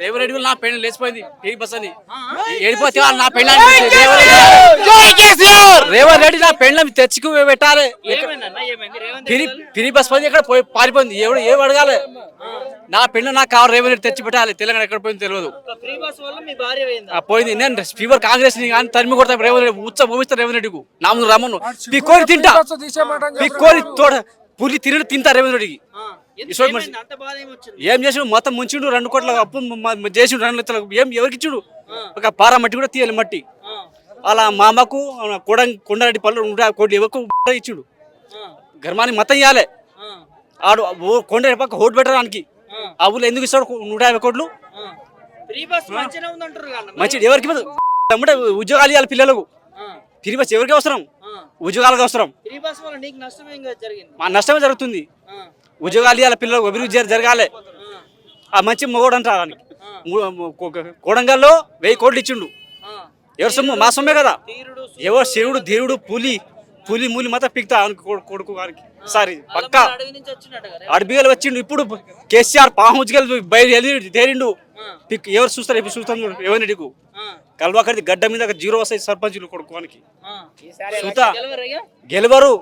రెడ్డి వల్ల నా పెళ్ళి లేచిపోయింది. ఏ బస్ అని ఏడిపోతే వాళ్ళు నా పెళ్ళ రేవంత్ రెడ్డి నా పెళ్ళ తెచ్చుకు పెట్టాలి. పిరి బస్ పోయింది ఎక్కడ పోయి పారిపోయింది? ఎవడు ఏం అడగాలి? నా పెళ్ళ నాకు కావాలి రేవంత్ రెడ్డి తెచ్చి పెట్టాలి. తెలంగాణ ఎక్కడ పోయింది తెలియదు. ఒక ఫ్రీ బస్ వల్ల మీ భార్య పోయిందా? ఆ పోయింది. నేను ఫీవర్ కాంగ్రెస్ని కానీ తరిమి కొడతా రేవంత్ రెడ్డి. ఉచ్చ భూమిస్తా రేవంత్ రెడ్డికి. నాము రమ్మను. పిక్కోని తింటా. పిక్కోని తోడ పులి తిరిగి తింటా రేవంత్ ఏం చేసిండు మొత్తం ముంచిండు రెండు కోట్ల అప్పు చేసిండు రెండు లక్షల ఏం ఎవరికి ఇచ్చుడు? ఒక పార మట్టి కూడా తీయాలి మట్టి. అలా మా అమ్మకు కొడ కొండారెడ్డి పళ్ళు కోట్లు ఎవరికి ఇచ్చుడు. ఆ, గర్మానికి మొత్తం ఇవ్వాలి ఆడు ఓ కొండ పక్క హోట్ పెట్టడానికి ఆ, ఊళ్ళో ఎందుకు ఇస్తాడు నూట యాభై కోట్లు? ఆ. ఫ్రీ బస్ మంచిగా ఉందంటారు కదా అన్న. మంచి ఎవరికి ఉద్యోగాలు ఇవ్వాలి పిల్లలకు. తిరిగి వచ్చి ఎవరికి అవసరం. ఉద్యోగాలకు అవసరం. ఫ్రీ బస్ మా నష్టమే జరుగుతుంది. ఉద్యోగాలు ఇవ్వాలి పిల్లలకు అభివృద్ధి జర- జరగాలి. ఆ, మంచి మొగోడు అంటారు కోడంగల్లో వెయ్యి కోట్లు ఇచ్చిండు. ఎవరు సొమ్ము? మా సొమ్మే కదా. ఎవరు శివుడు ధీరుడు పులి పులి మూలి మాత్రం పిక్తా కొడుకు గారికి. సారీ పక్కా. అడబిగలు వచ్చిండు. ఇప్పుడు కేసీఆర్ పాముజ్గలు బయలు తేరిండు పిక్ ఎవరు చూస్తారు? ఇప్పుడు చూస్తాం చూడు? ఎవరిని నీకు ఆ, కల్వాకర్ది గడ్డ మీద జీరో వస్తాయి సర్పంచులు కొడుకోనికి ఆ. చూతా గెలవరయ్యా? గెలవరు.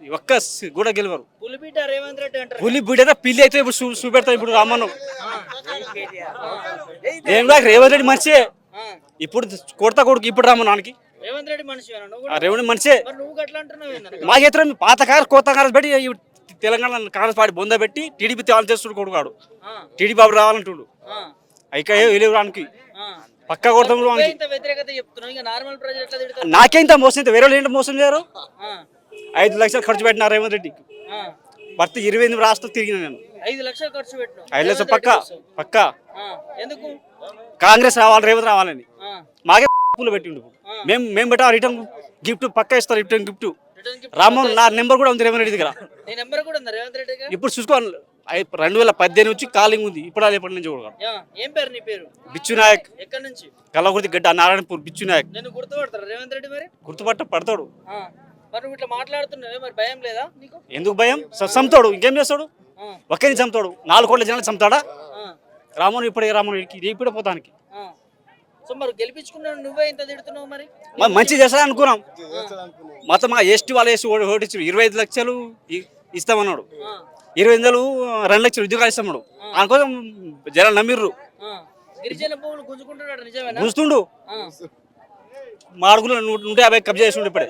ఒక్క కూడా గెలవరు. పులిబిడ్డ రేవంత్ రెడ్డి అంటారు పులి బిడ్డ పిల్లి అయితే ఇప్పుడు చూపెడతాం ఇప్పుడు రామన్ను. ఏం కాక రేవంత్ రెడ్డి మనిషే. ఆ. ఇప్పుడు కొడతా కొడుకు ఇప్పుడు రామన్నానికి రేవంత్ రెడ్డి మనిషి రేవంత్ మనిషే. ఏందన్న? మాకేతరం పాత కారు కొత్త కారు పెట్టి తెలంగాణ కాంగ్రెస్ పార్టీ బొంద పెట్టి టీడీపీ తేవాలి చేస్తుడు కొడుకాడు టీడీపీ బాబు రావాలంటుడు. ఇక రానికి. పక్క కొడతాం నువ్వే వానికి ఇంత వ్యతిరేకత చెప్తున్నావు? ఇంకా నార్మల్ ప్రజలు ఎట్లా తిడతారు? నాకే ఇంత మోసం వేరే వాళ్ళు ఏంటి మోసం చేయరు? ఐదు లక్షలు ఖర్చు పెట్టిన రేవంత్ రెడ్డికి. భర్త ఇరవై ఎనిమిది రాష్ట్రం తిరిగిన నేను. ఐదు లక్షలు ఖర్చు పెట్టినావు ఐదు లక్షలు పక్క. పక్క. ఎందుకు? కాంగ్రెస్ రావాలి రేవంత్ రావాలని. మాకే పూలు పెట్టిండు మేము మేము పెట్టా రిటర్న్? గిఫ్ట్ పక్క ఇస్తారు రిటర్న్ గిఫ్ట్. రామ్మోహన్ నా నెంబర్ కూడా ఉంది రేవంత్ రెడ్డి దగ్గర ఇప్పుడు చూసుకో ఐ- రెండు వేల పద్దెనిమిది నుంచి కాలింగ్ ఉంది. ఇప్పుడు అది ఎప్పటి నుంచి కూడా. యా, ఏం పేరు నీ పేరు? బిచ్చు నాయక్. ఎక్కడి నుంచి? గడ్డ నారాయణపూర్ బిచ్చు నాయక్. నేను గుర్తుపడతారు రేవంత్ రెడ్డి మరి? గుర్తుపట్ట పడతాడు. మరి నువ్వు ఇట్లా మాట్లాడుతున్నావే మరి భయం లేదా? నీకు? ఎందుకు భయం? స- చంపుతాడు. ఇంకేం చేస్తాడు? ఆ, ఒక్కరిని చంపుతాడు. నాలుగు కోట్ల జనాలు చంపుతాడా? ఆ, రాముని ఇప్పుడే రాముని ఇప్పుడే పోతానికి. ఆ. సో మరి గెలిపించుకున్నావు నువ్వే ఇంత తిడుతున్నావు మరి? మరి మంచి చేస్తా అనుకున్నాం మొత్తం మా ఎస్టీ వాళ్ళు వేసి ఓడి ఓటిచ్చారు. ఇరవై ఐదు లక్షలు ఇ- ఇస్తామన్నాడు. ఆ, ఇరవై వందలు రెండు లక్షలు ఉద్యోగాలు ఇస్తామన్నాడు. అందుకోసం జనాలు నమ్మిర్రు. ఆ. గిరిజన భూములు గుంజుకుంటున్నాడు నిజమేనా? చూస్తుండు ఆ, మా అడుగులో నూట నూట యాభై కబ్జా చేస్తుండే ఇప్పుడే.